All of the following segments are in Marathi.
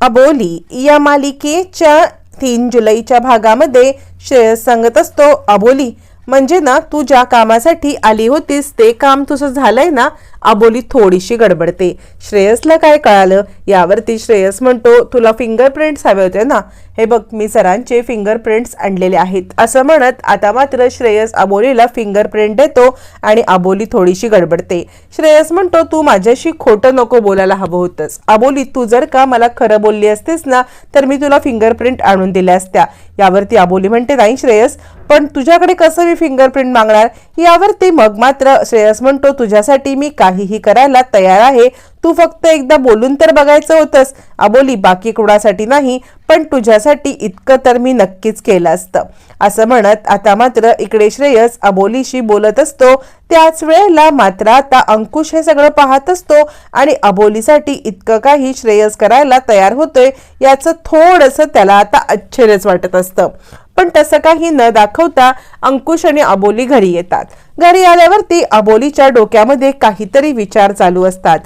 अबोली या मालिकेच्या तीन जुलैच्या भागामध्ये श्रेयस सांगत असतो अबोली म्हणजे ना तू ज्या कामासाठी आली होतीस ते काम तुझं झालंय ना अबोली थोडीशी गडबडते. श्रेयसला काय कळालं? यावरती श्रेयस म्हणतो तुला फिंगरप्रिंट्स हवे होते ना? हे बघ मी सरांचे फिंगरप्रिंट्स आणलेले आहेत. असं म्हणत आता मात्र श्रेयस अबोलीला फिंगरप्रिंट देतो आणि अबोली थोडीशी गडबडते. श्रेयस म्हणतो तू माझ्याशी खोटं नको बोलायला हवं होतंस. अबोली तू जर का मला खरं बोलली असतेस ना तर मी तुला फिंगरप्रिंट आणून दिल्या असत्या. यावरती अबोली म्हणते नाही श्रेयस पण तुझ्याकडे कसं मी फिंगरप्रिंट मागणार? यावरती मग मात्र श्रेयस म्हणतो तुझ्यासाठी मी काहीही करायला तयार आहे. तू फक्त एकदा बोलून तर बघायचं होतंस. अबोली बाकी कुणासाठी नाही पण तुझ्यासाठी इतकं तर मी नक्कीच केलं असतं. असं म्हणत आता मात्र इकडे श्रेयस अबोलीशी बोलत असतो. त्याच वेळेला मात्र आता अंकुश हे सगळं पाहत असतो आणि अबोलीसाठी इतकं काही श्रेयस करायला तयार होतोय याचं थोडंसं त्याला आता आश्चर्यच वाटत असतं. पण तसं काही न दाखवता अंकुश आणि अबोली घरी येतात. घरी आल्यावरती अबोलीच्या डोक्यामध्ये काहीतरी विचार चालू असतात.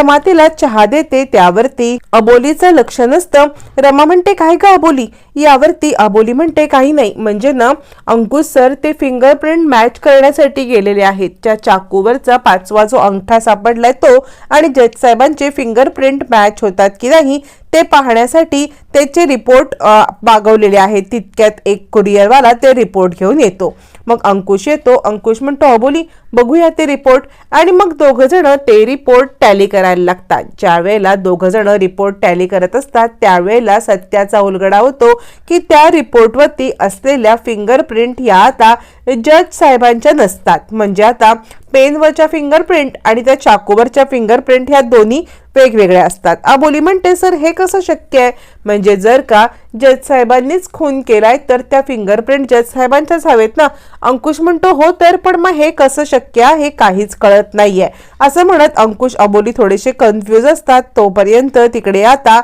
रमा तिला चहा देते त्यावरती अबोलीचं लक्ष नसतं. रमा म्हणते काय का अबोली? यावरती अबोली म्हणते काही नाही. म्हणजे ना अंकुश सर ते फिंगरप्रिंट मॅच करण्यासाठी गेलेले आहेत. त्या चाकूवरचा पाचवा जो अंगठा सापडलाय तो आणि जज साहेबांचे फिंगरप्रिंट मॅच होतात की नाही ते पाहण्यासाठी त्याचे रिपोर्ट मागवलेले आहेत. तितक्यात एक कुरिअरवाला ते रिपोर्ट घेऊन येतो. मग अंकुश येतो. अंकुश म्हणतो अबोली बघूया ते रिपोर्ट आणि मग दोघ जण ते रिपोर्ट टॅली करायला लागतात. ज्यावेळेला वेळेला जण रिपोर्ट टॅली करत असतात त्यावेळेला सत्याचा उलगडा होतो की त्या रिपोर्टवरती असलेल्या फिंगरप्रिंट या आता जज साहेबांच्या नसतात. म्हणजे आता पेनवरच्या फिंगरप्रिंट आणि त्या चाकूवरच्या फिंगरप्रिंट ह्या दोन्ही वेगवेगळ्या असतात. अबोली म्हणते सर हे कसं शक्य आहे? म्हणजे जर का जज साहेबांनीच खून केलाय तर त्या फिंगरप्रिंट जज साहेबांच्याच हवेत ना? अंकुश म्हणतो हो तर पण मग हे कसं शक्य आहे हे काहीच कळत नाहीये. असं म्हणत अंकुश अबोली थोडेसे कन्फ्यूज असतात. तोपर्यंत तिकडे आता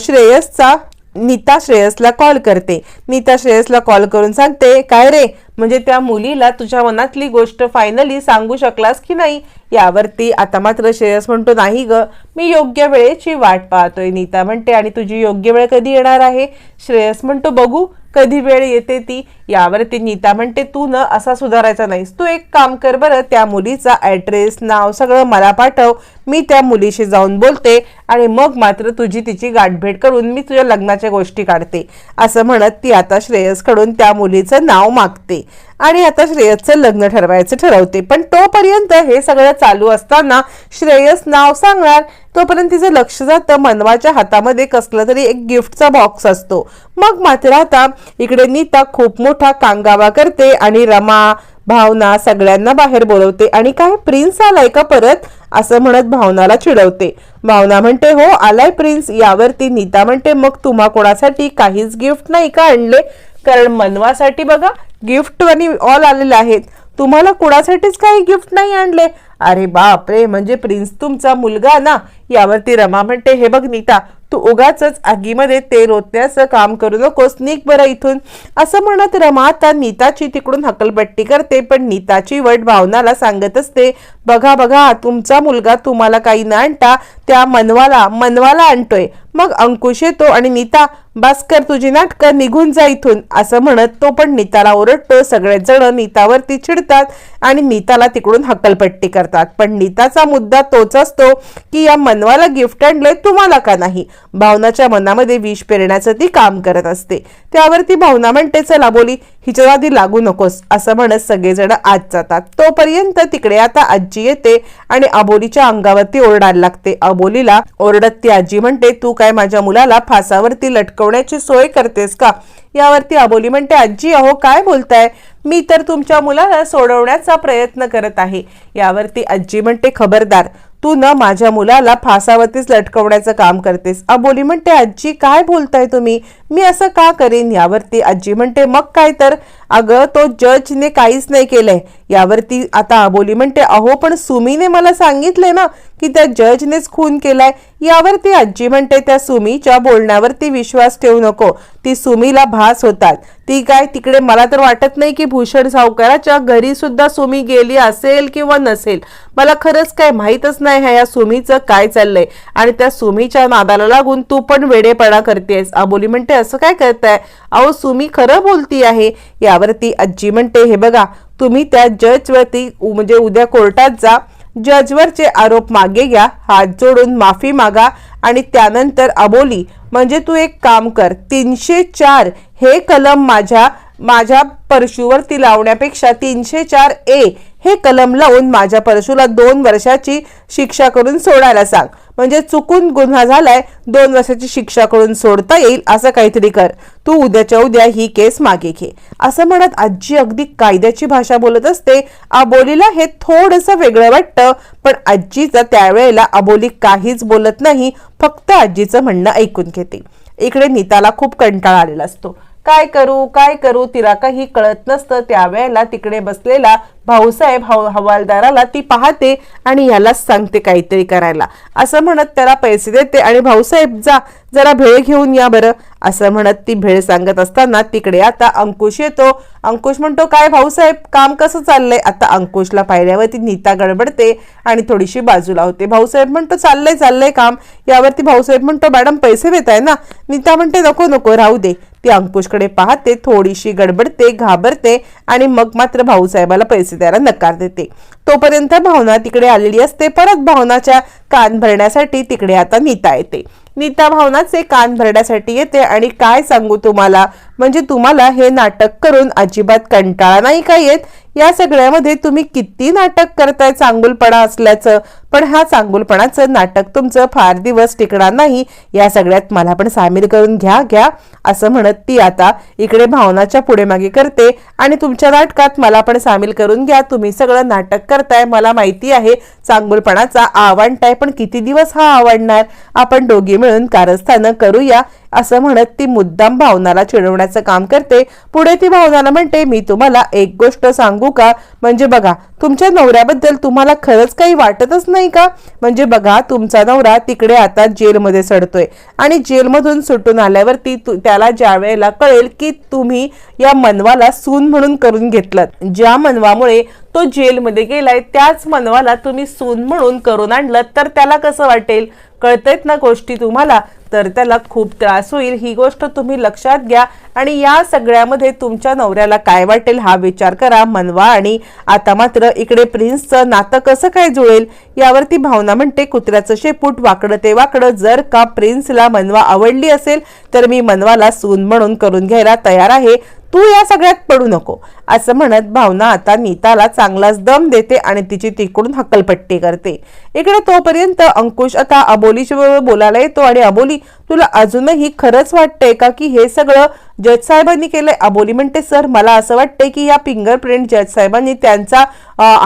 श्रेयसचा नीता श्रेयसला कॉल करते. नीता श्रेयसला कॉल करून सांगते काय रे? म्हणजे त्या मुलीला तुझ्या मनातली गोष्ट फायनली सांगू शकलास की नाही? यावरती आता मात्र श्रेयस म्हणतो नाही ग मी योग्य वेळेची वाट पाहतोय नीता म्हणते. आणि तुझी योग्य वेळ कधी येणार आहे? श्रेयस म्हणतो बघू कधी वेळ येते ती? यावरती नीता म्हणते तू न असा सुधारायचा नाहीस. तू एक काम कर बरं त्या मुलीचा ॲड्रेस नाव सगळं मला पाठव. मी त्या मुलीशी जाऊन बोलते आणि मग मात्र तुझी तिची गाठभेट करून मी तुझ्या लग्नाच्या गोष्टी काढते. असं म्हणत ती आता श्रेयसकडून त्या मुलीचं नाव मागते आणि आता श्रेयसचं लग्न ठरवायचं ठरवते. पण तोपर्यंत हे सगळं चालू असताना श्रेयस नाव सांगणार. तोपर्यंत तिचं लक्ष जातं मनवाच्या हातामध्ये कसलं तरी एक गिफ्टचा बॉक्स असतो. मग मात्र आता इकडे नीता खूप मोठा कांगावा करते आणि रमा भावना सगळ्यांना बाहेर बोलवते आणि काय प्रिन्स आलाय का परत? असं म्हणत भावनाला चिडवते. भावना म्हणते हो आलाय प्रिन्स. यावरती नीता म्हणते मग तुम्हा कोणासाठी काहीच गिफ्ट नाही का आणले? कारण मनवासाठी बघा गिफ्ट आणि ऑल आलेले आहेत. तुम्हाला कुणासाठीच काही गिफ्ट नाही आणले? अरे बापरे म्हणजे प्रिन्स तुमचा मुलगा ना? यावरती रमा म्हणते हे बघ नीता तू उगाच आगीमध्ये तेल ओतण्याचं काम करू नकोस निघ बरं इथून. असं म्हणत रमा आता नीताची तिकडून हकलपट्टी करते पण नीताची वट भावनाला सांगत असते बघा बघा तुमचा मुलगा तुम्हाला काही न आणता त्या मनवाला मनवाला आणतोय. मग अंकुश येतो आणि नीता भास्कर तुझी नाटकं निघून जा इथून असं म्हणत तो पण नीताला ओरडतो. सगळेच जण नीतावरती चिडतात आणि नीताला तिकडून हकलपट्टी करतात. पण नीताचा मुद्दा तोच असतो की या मनवाला गिफ्ट आणलंय तुम्हाला का नाही? भावनाच्या मनामध्ये विष पेरण्याचं ती काम करत असते. त्यावरती भावना म्हणते चला बोली. हिच्या आधी लागू नकोस असं म्हणत सगळेजण आत जातात. तोपर्यंत तिकडे आता आजी येते आणि अबोलीच्या अंगावरती ओरडायला लागते. अबोलीला ओरडत ती आजी म्हणते तू काय माझ्या मुलाला फासावरती लटकवण्याची सोय करतेस का? यावरती अबोली म्हणते आजी अहो काय बोलताय? मी तर तुमच्या मुलाला सोडवण्याचा प्रयत्न करत आहे. यावरती आजी म्हणते खबरदार तू न माझ्या मुलाला फासावरतीच लटकवण्याचं काम करतेस. अबोली म्हणते आजी काय बोलताय तुम्ही? मी असं का करेन? यावरती आजी म्हणते मग काय तर? अगं तो जजने काहीच नाही केलंय. यावरती आता अबोली म्हणते अहो पण सुमीने मला सांगितले ना की त्या जजनेच खून केलाय. यावरती आजी म्हणते त्या सुमीच्या बोलण्यावरती विश्वास ठेवू नको. ती सुमीला भास होतात. ती काय तिकडे मला तर वाटत नाही की भूषण सावकाराच्या घरी सुद्धा सुमी गेली असेल किंवा नसेल. मला खरंच काय माहीतच नाही ह्या या सुमीचं काय चाललंय. आणि त्या सुमीच्या नादाला लागून तू पण वेडेपणा करतेस आबोली म्हणते असं काय करताय? अहो सुमी खरं बोलती आहे. यावरती आजी म्हणते हे बघा तुम्ही त्या जजवरती उ- म्हणजे उद्या कोर्टात जा. जजवरचे आरोप मागे घ्या हात जोडून माफी मागा आणि त्यानंतर अबोली म्हणजे तू एक काम कर तीनशे चार हे कलम माझ्या माझ्या परशुवरती लावण्यापेक्षा तीनशे चार ए हे कलम लावून माझ्या परशुला दोन वर्षाची शिक्षा करून सोडायला सांग. म्हणजे चुकून गुन्हा झालाय दोन वर्षाची शिक्षा करून सोडता येईल असं काहीतरी कर. तू उद्याच्या उद्या ही केस मागे घे. असं म्हणत आजी अगदी कायद्याची भाषा बोलत असते. आबोलीला हे थोडंसं वेगळं वाटतं पण आजीचं त्यावेळेला आबोली काहीच बोलत नाही फक्त आजीचं म्हणणं ऐकून घेते. इकडे नीताला खूप कंटाळा आलेला असतो. काय करू काय करू तिला काही कळत नसतं. त्यावेळेला तिकडे बसलेला भाऊसाहेब हव हवालदाराला ती पाहते आणि यालाच सांगते काहीतरी करायला. असं म्हणत त्याला पैसे देते आणि भाऊसाहेब जा जरा भेळ घेऊन या बरं. असं म्हणत ती भेळ सांगत असताना तिकडे आता अंकुश येतो. अंकुश म्हणतो काय भाऊसाहेब काम कसं चाललंय? आता अंकुशला पाहिल्यावरती नीता गडबडते आणि थोडीशी बाजूला होते भाऊसाहेब म्हणतो चाललंय चाललंय काम. यावरती भाऊसाहेब म्हणतो मॅडम पैसे देताय ना. नीता म्हणते नको नको राहू दे. ती अंकुशकडे पाहते थोडीशी गडबडते घाबरते आणि मग मात्र भाऊसाहेबाला पैसे द्यायला नकार देते. तोपर्यंत भावना तिकडे आलेली असते. परत भावनाच्या कान भरण्यासाठी तिकडे आता नीता येते. नीता भावनाचे कान भरण्यासाठी येते आणि काय सांगू तुम्हाला? म्हणजे तुम्हाला हे नाटक करून अजिबात कंटाळा नाही का येत? या सगळ्यामध्ये तुम्ही किती नाटक करताय चांगुलपणा असल्याचं? पण ह्या चांगुलपणाचं नाटक तुमचं फार दिवस टिकणार नाही. या सगळ्यात मला पण सामील करून घ्या घ्या. असं म्हणत ती आता इकडे भावनाच्या पुढे मागे करते आणि तुमच्या नाटकात मला पण सामील करून घ्या. तुम्ही सगळं नाटक करताय मला माहिती आहे. चांगुलपणाचा आवडताय पण किती दिवस हा आवडणार आपण दोघी मिळून कारस्थानं करूया. असं म्हणत ती मुद्दाम भावनाला चिडवण्याचं काम करते. पुढे ती भावनाला म्हणते मी तुम्हाला एक गोष्ट सांगू का? म्हणजे बघा तुमच्या नवऱ्याबद्दल तुम्हाला खरंच काही वाटतच नाही का? म्हणजे बघा तुमचा नवरा तिकडे आता जेलमध्ये सडतोय आणि जेलमधून सुटून आल्यावरती तु- त्याला ज्या वेळेला कळेल की तुम्ही या मनवाला सून म्हणून करून घेतलं. ज्या मनवामुळे तो जेलमध्ये गेलाय त्याच मनवाला तुम्ही सून म्हणून करून आणलं. तर त्याला कसं वाटेल? कळतायत ना गोष्टी तुम्हाला? तर त्याला खूप त्रास होईल. ही गोष्ट तुम्ही लक्षात घ्या. आणि या सगळ्यामध्ये तुमच्या नवऱ्याला काय वाटेल हा विचार करा मनवा. आणि आता मात्र इकडे प्रिन्सचं नातं कसं काय जुळेल यावरती भावना म्हणते कुत्र्याचं शेपूट वाकडं ते वाकडं. जर का प्रिन्सला मनवा आवडली असेल तर मी मनवाला सून म्हणून करून घ्यायला तयार आहे. तू या सगळ्यात पडू नको. असं म्हणत भावना आता नीताला चांगलाच दम देते आणि तिची तिकडून हक्कलपट्टी करते. इकडे तोपर्यंत अंकुश आता अबोलीच्या बरोबर बोलायला येतो आणि अबोली तुला अजूनही खरंच वाटतंय का की हे सगळं जज साहेबांनी केलंय? अबोली म्हणते सर मला असं वाटतंय की या फिंगरप्रिंट जज साहेबांनी त्यांचा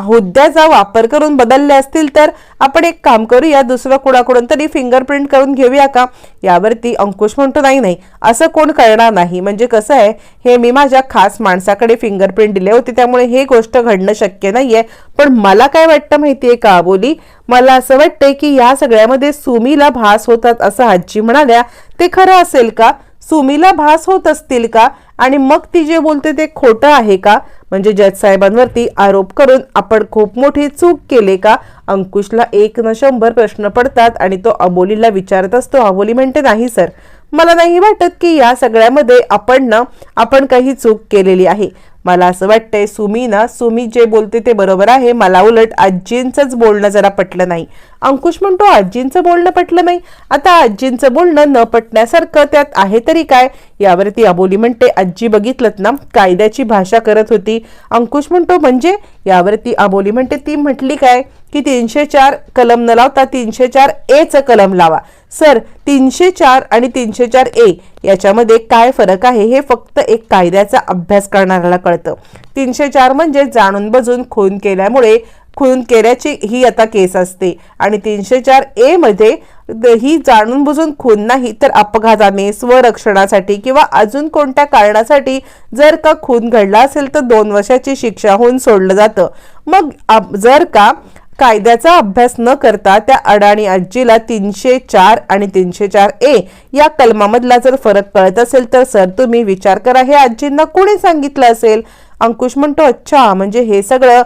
हुद्द्याचा वापर करून बदलले असतील तर आपण एक काम करूया दुसरं कुणाकडून तरी फिंगरप्रिंट करून घेऊया का? यावरती अंकुश म्हणतो नाही नाही असं कोण करणार नाही. म्हणजे कसं आहे हे मी माझ्या खास माणसाकडे फिंगरप्रिंट दिले होते त्यामुळे हे गोष्ट घडणं शक्य नाहीये. पण मला काय वाटतं माहितीये का अबोली? मला असं वाटतंय की या सगळ्यामध्ये सुमीला भास होतात असं आजी म्हणाल्या ते खरं असेल का? सुमीला भास होत असतील का? आणि मग ती जे बोलते ते खोटं आहे का? म्हणजे जज साहेबांवरती आरोप करून आपण खूप मोठी चूक केले का? अंकुशला एक न शंभर प्रश्न पडतात आणि तो अबोलीला विचारत असतो. अबोली म्हणते नाही सर. मला नाही वाटत की या सगळ्यामध्ये आपण ना आपण काही चूक केलेली आहे. मला असं वाटतंय सुमी ना सुमी जे बोलते ते बरोबर आहे. मला उलट आजींचंच बोलणं जरा पटलं नाही. अंकुश म्हणतो आजींचं बोलणं पटलं नाही. आता आजींचं बोलणं न पटण्यासारखं त्यात आहे तरी काय? यावरती अबोली म्हणते आजी बघितलत ना कायद्याची भाषा करत होती. अंकुश म्हणतो म्हणजे? यावरती अबोली म्हणते ती म्हटली काय? की तीनशे चार कलम न लावता तीनशे चार एचं कलम लावा. सर तीनशे चार आणि तीनशे चार ए याच्यामध्ये काय फरक आहे हे फक्त एक कायद्याचा अभ्यास करणाऱ्याला कळतं. तीनशे चार म्हणजे जाणून बजून खून केल्यामुळे खून केल्याची ही आता केस असते आणि तीनशे चार ए मध्ये ही जाणून बुजून खून नाही तर अपघाताने स्वरक्षणासाठी किंवा अजून कोणत्या कारणासाठी जर का खून घडला असेल तर दोन वर्षाची शिक्षा होऊन सोडलं जातं. मग आप- जर का कायद्याचा अभ्यास न करता त्या अडाणी आजीला तीनशे चार आणि तीनशे चार ए या कलमामधला जर फरक कळत असेल तर सर तुम्ही विचार करा. हे आजींना कोणी सांगितलं असेल? अंकुश म्हणतो अच्छा म्हणजे हे सगळं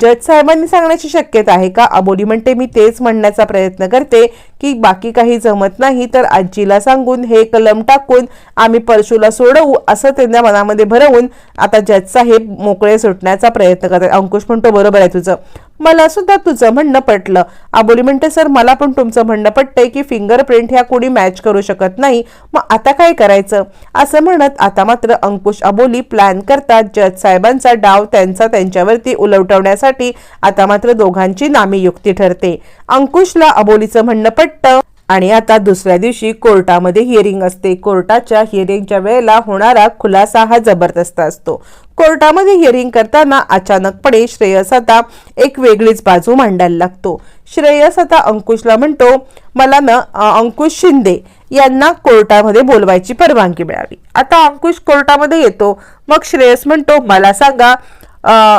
जज साहेबांनी सांगण्याची शक्यता आहे का? अबोली म्हणते मी तेच म्हणण्याचा प्रयत्न करते की बाकी काही जमत नाही तर आजीला सांगून हे कलम टाकून आम्ही परशूला सोडवू असं त्यांना मनामध्ये भरवून आता जज साहेब मोकळे सुटण्याचा प्रयत्न करतात. अंकुश म्हणतो बरोबर आहे तुझं. मला सुद्धा तुझं म्हणणं पटलं. आबोली म्हणते सर मला पण तुमचं म्हणणं पटतंय की फिंगरप्रिंट ह्या कोणी मॅच करू शकत नाही. मग आता काय करायचं? असं म्हणत आता मात्र अंकुश अबोली प्लॅन करतात. जज साहेबांचा डाव त्यांचा त्यांच्यावरती उलटवण्यासाठी आता मात्र दोघांची नामी युक्ती ठरते. अंकुशला अबोलीचं म्हणणं पटतं आणि आता दुसऱ्या दिवशी कोर्टामध्ये हिअरिंग असते. कोर्टाच्या हिअरिंगच्या वेळेला होणारा खुलासा हा जबरदस्त असतो. कोर्टामध्ये हिअरिंग करताना अचानकपणे श्रेयस आता एक वेगळीच बाजू मांडायला लागतो. श्रेयस आता अंकुशला म्हणतो मला ना अंकुश शिंदे यांना कोर्टामध्ये बोलवायची परवानगी मिळावी. आता अंकुश कोर्टामध्ये येतो. मग श्रेयस म्हणतो मला सांगा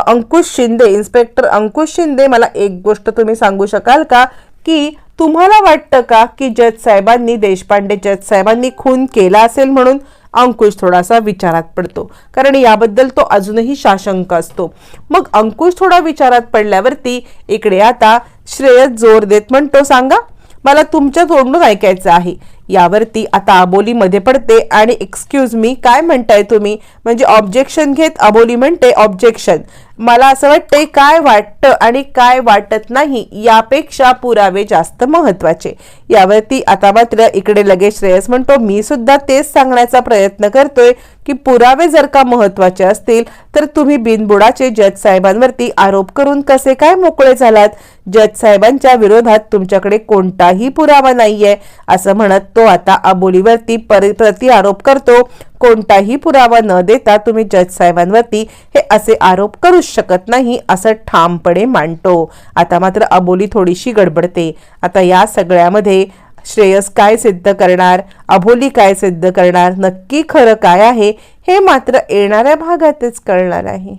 अंकुश शिंदे इन्स्पेक्टर अंकुश शिंदे मला एक गोष्ट तुम्ही सांगू शकाल का? की तुम्हाला वाटतं का की जज साहेबांनी देशपांडे जज साहेबांनी खून केला असेल म्हणून अंकुश थोडासा विचारात पडतो. कारण याबद्दल तो अजूनही साशंक असतो. मग अंकुश थोडा विचारात पडल्यावरती इकडे आता श्रेयस जोर देत म्हणतो सांगा मला तुमच्या तोंडून ऐकायचं आहे. यावरती आता अबोली मध्ये पडते आणि एक्सक्यूज मी काय म्हणताय तुम्ही? म्हणजे ऑब्जेक्शन घेत. अबोली म्हणते ऑब्जेक्शन मला असं वाटतंय काय वाटतं आणि काय वाटत नाही यापेक्षा पुरावे जास्त महत्त्वाचे. यावरती आता मात्र इकडे लगेच श्रेयस म्हणतो मी सुद्धा तेच सांगण्याचा प्रयत्न करतोय की पुरावे जर का महत्त्वाचे असतील तर तुम्ही बिनबुडाचे जज साहेबांवरती आरोप करून कसे काय मोकळे झालात? जज साहेबांच्या विरोधात तुमच्याकडे कोणताही पुरावा नाहीये असं म्हणत तो आता अबोलीवरती पर प्रति आरोप करतो. कोणताही पुरावा न देता तुम्ही जज साहेबांवरती हे असे आरोप करूच शकत नाही असं ठामपणे मांडतो. आता मात्र अबोली थोडीशी गडबडते. आता या सगळ्यामध्ये श्रेयस काय सिद्ध करणार अबोली काय सिद्ध करणार नक्की खरं काय आहे हे मात्र येणाऱ्या भागातच कळणार आहे.